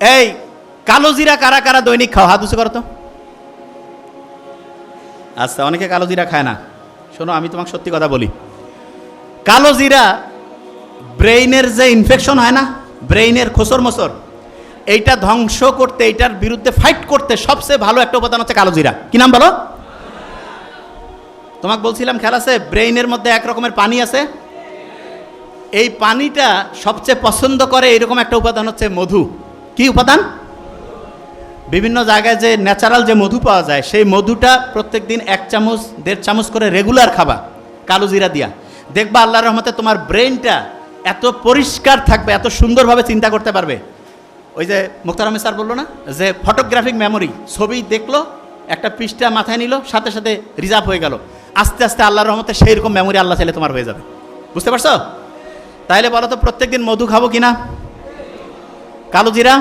এই, কালো জিরা কারা কারা দৈনিক খাও? হাত উঁচু করো তো। আচ্ছা অনেকে কালো জিরা খায় না। শোনো, আমি তোমাকে সত্যি কথা বলি। কালো জিরা ব্রেইনের যে ইনফেকশন হয় না, ব্রেইনের খোসর মোসর, এইটা ধ্বংস করতে, এইটার বিরুদ্ধে ফাইট করতে সবচেয়ে ভালো একটা উপাদান হচ্ছে কালো জিরা। কি নাম বলো? তোমাকে বলছিলাম, খেয়াল আছে? ব্রেইনের মধ্যে এক রকমের পানি আছে। এই পানিটা সবচেয়ে পছন্দ করে এরকম একটা উপাদান হচ্ছে মধু। কি উপাদান? বিভিন্ন জায়গায় যে ন্যাচারাল যে মধু পাওয়া যায়, সেই মধুটা প্রত্যেক দিন এক চামচ, দেড় চামচ করে রেগুলার খাবা, কালো জিরা দিয়া। দেখবা আল্লাহর রহমতে তোমার ব্রেনটা এত পরিষ্কার থাকবে, এত সুন্দরভাবে চিন্তা করতে পারবে। ওই যে মুক্তার আহমেদ স্যার বলল না, যে ফটোগ্রাফিক মেমোরি ছবি দেখল, একটা পৃষ্ঠা মাথায় নিল, সাথে সাথে রিজার্ভ হয়ে গেল। আস্তে আস্তে আল্লাহর রহমতে সেই রকম মেমোরি আল্লাহ চাইলে তোমার হয়ে যাবে। বুঝতে পারছ? তাইলে বলো তো, প্রত্যেকদিন মধু খাব কিনা? কালো জিরা?